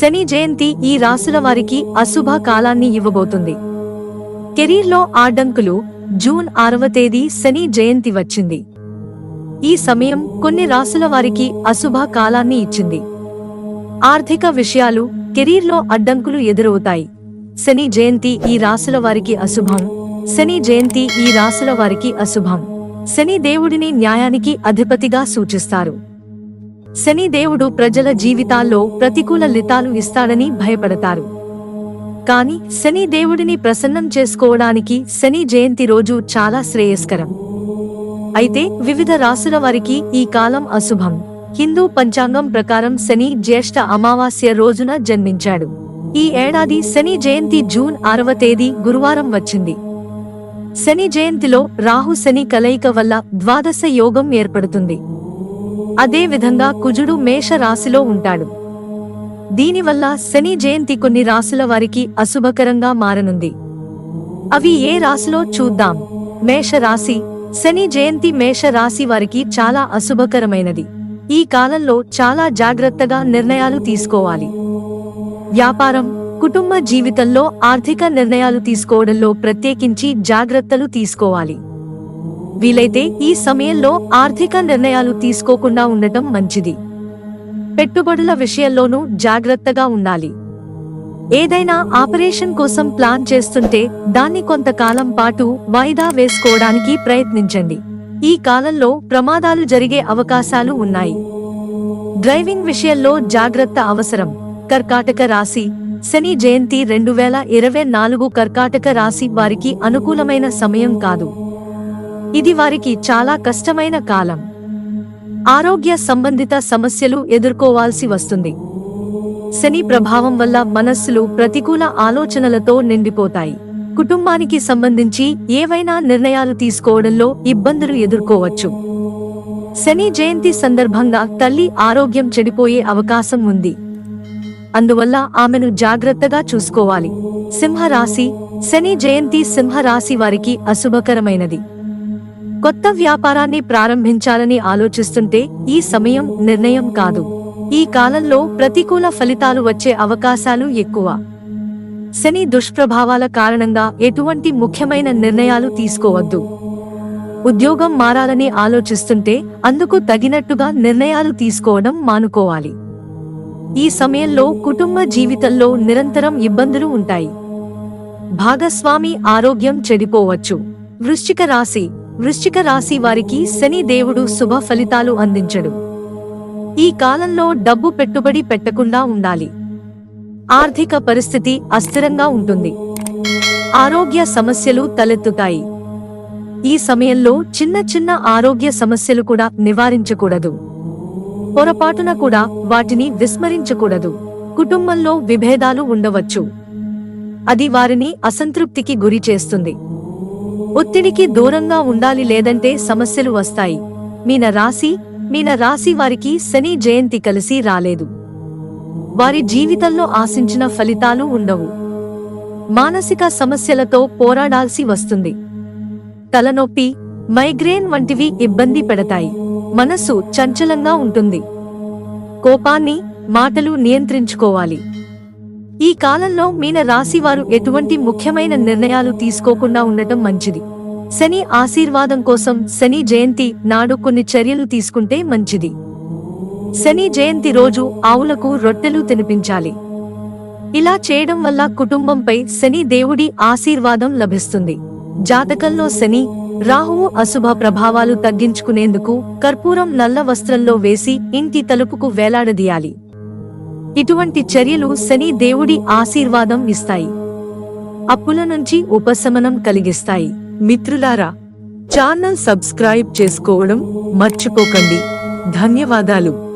శని జయంతి ఈ రాసుల వారికి అశుభ కాలాన్ని ఇవ్వబోతుంది. కెరీర్లో ఆడంకులు జూన్ ఆరవ తేదీ శని జయంతి వచ్చింది. ఈ సమయం కొన్ని రాసుల వారికి అశుభ కాలాన్ని ఇచ్చింది. ఆర్థిక విషయాలు కెరీర్లో అడ్డంకులు ఎదురవుతాయి. శని జయంతి ఈ రాసుల వారికి అశుభం. శని జయంతి ఈ రాసుల వారికి అశుభం. శని దేవుడిని న్యాయానికి అధిపతిగా సూచిస్తారు. శని దేవుడు ప్రజల జీవితాల్లో ప్రతికూల లితాలు ఇస్తాడని భయపడతారు. కాని శని దేవుడిని ప్రసన్నం చేసుకోవడానికి శని జయంతి రోజు చాలా శ్రేయస్కరం. అయితే వివిధ రాసుల వారికి ఈ కాలం అశుభం. హిందూ పంచాంగం ప్రకారం శని జ్యేష్ఠ అమావాస్య రోజున జన్మించాడు. ఈ ఏడాది శని జయంతి జూన్ ఆరవ తేదీ గురువారం వచ్చింది. శని జయంతిలో రాహు శని కలయిక వల్ల ద్వాదశ యోగం ఏర్పడుతుంది. అదే విధంగా కుజుడు మేష రాశిలో ఉంటాడు. దీనివల్ల శని జయంతి కొన్ని రాశుల వారికి అశుభకరంగా మారనుంది. అవి ఏ రాశిలో చూద్దాం. మేష రాశి శని జయంతి మేష రాశి వారికి చాలా అశుభకరమైనది. ఈ కాలంలో చాలా జాగ్రత్తగా నిర్ణయాలు తీసుకోవాలి. వ్యాపారం కుటుంబ జీవితంలో ఆర్థిక నిర్ణయాలు తీసుకోవడంలో ప్రత్యేకించి జాగ్రత్తలు తీసుకోవాలి. వీలైతే ఈ సమయంలో ఆర్థిక నిర్ణయాలు తీసుకోకుండా ఉండటం మంచిది. పెట్టుబడుల విషయంలోనూ జాగ్రత్తగా ఉండాలి. ఏదైనా ఆపరేషన్ కోసం ప్లాన్ చేస్తుంటే దాన్ని కొంతకాలం పాటు వాయిదా వేసుకోవడానికి ప్రయత్నించండి. ఈ కాలంలో ప్రమాదాలు జరిగే అవకాశాలు ఉన్నాయి. డ్రైవింగ్ విషయంలో జాగ్రత్త అవసరం. కర్కాటక రాశి శని జయంతి రెండు వేల ఇరవై నాలుగు కర్కాటక రాశి వారికి అనుకూలమైన సమయం కాదు. ఇది వారికి చాలా కష్టమైన కాలం. ఆరోగ్య సంబంధిత సమస్యలు ఎదుర్కోవాల్సి వస్తుంది. శని ప్రభావం వల్ల మనస్సులు ప్రతికూల ఆలోచనలతో నిండిపోతాయి. కుటుంబానికి సంబంధించి ఏవైనా నిర్ణయాలు తీసుకోవడంలో ఇబ్బందులు ఎదుర్కోవచ్చు. శని జయంతి సందర్భంగా తల్లి ఆరోగ్యం చెడిపోయే అవకాశం ఉంది. అందువల్ల ఆమెను జాగ్రత్తగా చూసుకోవాలి. సింహరాశి శని జయంతి సింహరాశి వారికి అశుభకరమైనది. కొత్త వ్యాపారాన్ని ప్రారంభించాలని ఆలోచిస్తుంటే ఈ సమయం నిర్ణయం కాదు. ఈ కాలంలో ప్రతికూల ఫలితాలు వచ్చే అవకాశాలు ఎక్కువ. శని దుష్ప్రభావాల కారణంగా ఎటువంటి ముఖ్యమైన నిర్ణయాలు తీసుకోవద్దు. ఉద్యోగం మారాలని ఆలోచిస్తుంటే అందుకు తగినట్టుగా నిర్ణయాలు తీసుకోవడం మానుకోవాలి. ఈ సమయంలో కుటుంబ జీవితంలో నిరంతరం ఇబ్బందులు ఉంటాయి. భాగస్వామి ఆరోగ్యం చెడిపోవచ్చు. వృశ్చిక రాశి వృశ్చిక రాశి వారికి శని దేవుడు శుభ ఫలితాలు అందించడు. ఈ కాలంలో డబ్బు పెట్టుబడి పెట్టకుండా ఉండాలి. ఆర్థిక పరిస్థితి అస్థిరంగా ఉంటుంది. ఆరోగ్య సమస్యలు తలెత్తుతాయి. ఈ సమయంలో చిన్న చిన్న ఆరోగ్య సమస్యలు కూడా నివారించకూడదు. పొరపాటున కూడా వాటిని విస్మరించకూడదు. కుటుంబంలో విభేదాలు ఉండవచ్చు. అది వారిని అసంతృప్తికి గురి చేస్తుంది. ఒత్తిడికి దూరంగా ఉండాలి లేదంటే సమస్యలు వస్తాయి. మీన రాశి మీన రాశి వారికి శని జయంతి కలిసి రాలేదు. వారి జీవితంలో ఆశించిన ఫలితాలు ఉండవు. మానసిక సమస్యలతో పోరాడాల్సి వస్తుంది. తలనొప్పి మైగ్రేన్ వంటివి ఇబ్బంది పెడతాయి. మనస్సు చంచలంగా ఉంటుంది. కోపాన్ని మాటలు నియంత్రించుకోవాలి. ఈ కాలంలో మీన రాశివారు ఎటువంటి ముఖ్యమైన నిర్ణయాలు తీసుకోకుండా ఉండటం మంచిది. శని ఆశీర్వాదం కోసం శని జయంతి నాడు కొన్ని చర్యలు తీసుకుంటే మంచిది. శని జయంతి రోజు ఆవులకు రొట్టెలు తినిపించాలి. ఇలా చేయడం వల్ల కుటుంబంపై శని దేవుడి ఆశీర్వాదం లభిస్తుంది. జాతకంలో శని రాహువు అశుభ ప్రభావాలు తగ్గించుకునేందుకు కర్పూరం నల్ల వస్త్రంలో వేసి ఇంటి తలుపుకు వేలాడదీయాలి. ఇటువంటి చర్యలు శని దేవుడి ఆశీర్వాదం ఇస్తాయి. అప్పుల నుంచి ఉపశమనం కలిగిస్తాయి. మిత్రులారా ఛానల్ సబ్స్క్రైబ్ చేసుకోవడం మర్చిపోకండి. ధన్యవాదాలు.